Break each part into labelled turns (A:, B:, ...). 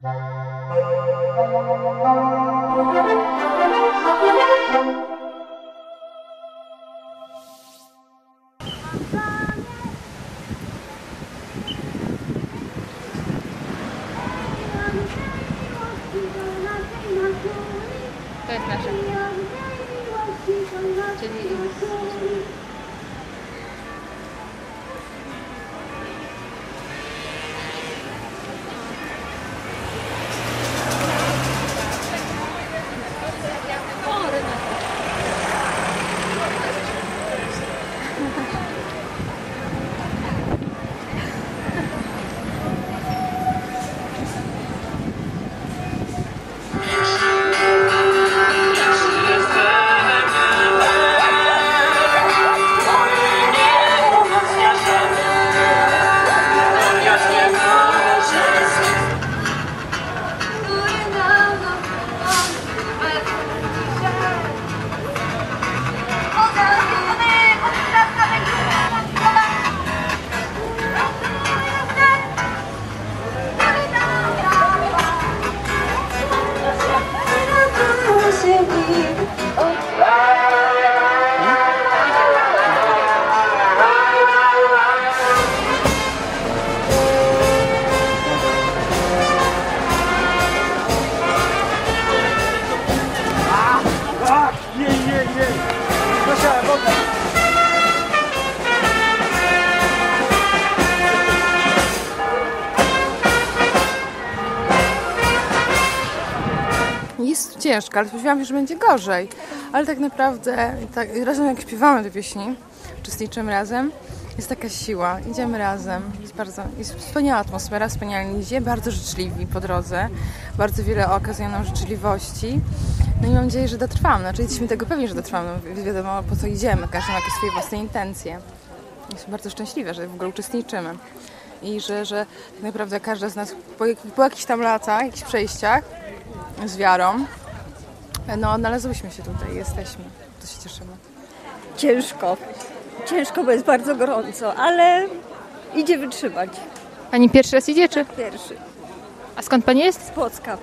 A: To jest nasze. Czyli
B: 음. Ale spodziewałam się, że będzie gorzej. Ale tak naprawdę, tak, razem jak śpiewamy te pieśni, uczestniczymy razem, jest taka siła, idziemy razem. Jest bardzo, jest wspaniała atmosfera, wspaniali ludzie, bardzo życzliwi po drodze. Bardzo wiele okazują nam życzliwości. No i mam nadzieję, że dotrwamy. Znaczy jesteśmy tego pewni, że dotrwamy. Wiadomo po co idziemy, każdy ma jakieś swoje własne intencje. Jestem bardzo szczęśliwa, że w ogóle uczestniczymy. I że, że tak naprawdę każda z nas po, po jakichś tam latach, jakichś przejściach z wiarą, no odnalazłyśmy się tutaj, jesteśmy. To się cieszymy.
C: Ciężko. Ciężko, bo jest bardzo gorąco, ale idzie wytrzymać.
A: Pani pierwszy raz idzie, czy?
C: Pierwszy.
A: A skąd pani jest?
C: Z Płocka.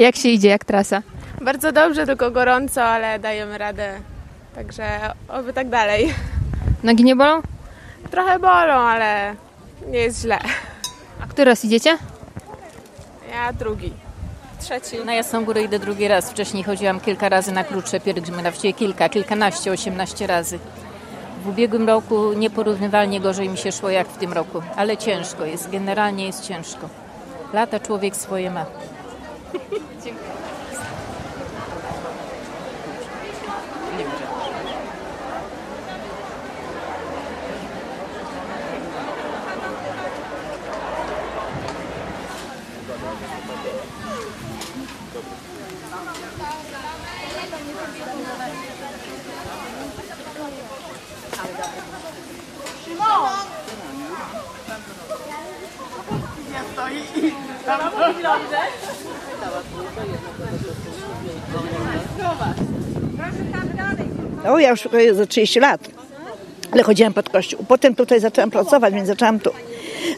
A: Jak się idzie, jak trasa?
D: Bardzo dobrze, tylko gorąco, ale dajemy radę. Także oby tak dalej.
A: Nogi nie bolą?
D: Trochę bolą, ale nie jest źle.
A: A który raz idziecie?
D: Ja drugi. Trzeci.
E: Na Jasną Górę idę drugi raz. Wcześniej chodziłam kilka razy na krótsze pielgrzymy, na właściwie kilka, kilkanaście, osiemnaście razy. W ubiegłym roku nieporównywalnie gorzej mi się szło jak w tym roku, ale ciężko jest, generalnie jest ciężko. Lata człowiek swoje ma. Dziękuję. Nie wiem, Szymon! Nie stoi. Tam mówi, że...
F: O, ja już za 30 lat, ale chodziłam pod kościół. Potem tutaj zaczęłam pracować, więc zaczęłam tu.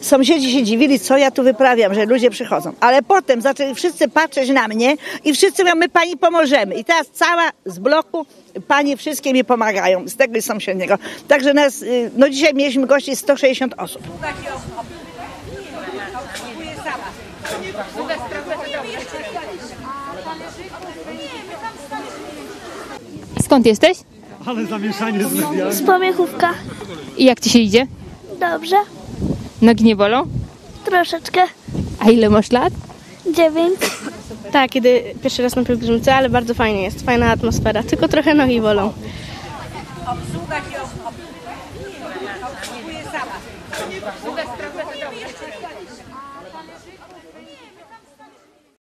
F: Sąsiedzi się dziwili, co ja tu wyprawiam, że ludzie przychodzą. Ale potem zaczęli wszyscy patrzeć na mnie i wszyscy mówią, my pani pomożemy. I teraz cała z bloku panie wszystkie mi pomagają, z tego i sąsiedniego. Także nas, y, no dzisiaj mieliśmy gości 160 osób.
A: Skąd jesteś?
G: Ale zamieszanie z.
H: Z pomiechówka.
A: I jak ci się idzie?
H: Dobrze.
A: Nogi nie bolą?
H: Troszeczkę.
A: A ile masz lat?
H: Dziewięć.
I: Tak, kiedy pierwszy raz na pielgrzymce, ale bardzo fajnie jest, fajna atmosfera, tylko trochę nogi bolą. Obsługa